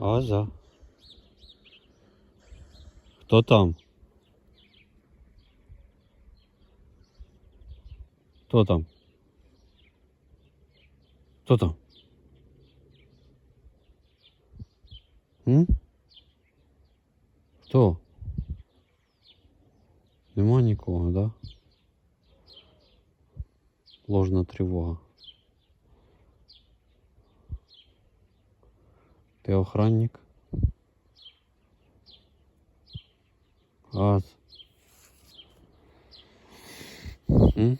Аза. Хто там? Хто там? Хто там? М? Хто? Нема нікого, да? Ложна тривога. Ти охранник? Газ. М?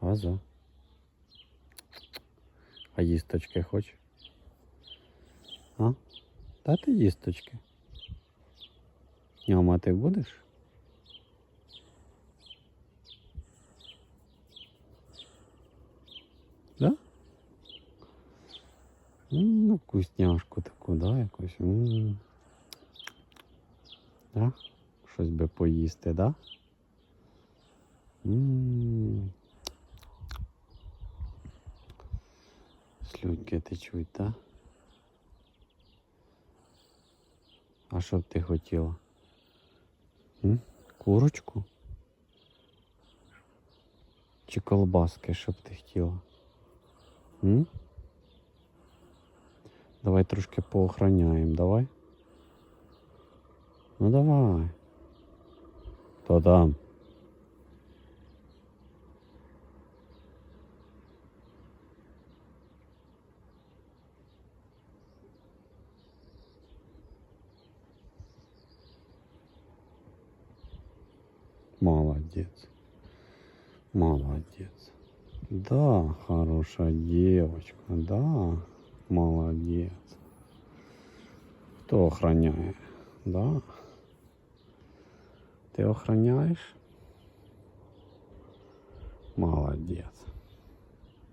Газа. А їсточки хоч? А? Та ти їсточки. Ньома ти будеш? Да? М, Ну, вкусняшку таку, да, якусь. М. Да? Щось би поїсти, да? М. Слюньки течуть, да? А що б ти хотіла? Курочку? Чи колбаски, щоб ти хотіла? М? Давай трошки поохраняємо, давай. Ну давай. То там? Молодец. Молодец. Да, хорошая девочка, да, молодец. Кто охраняет? Да. Ты охраняешь? Молодец.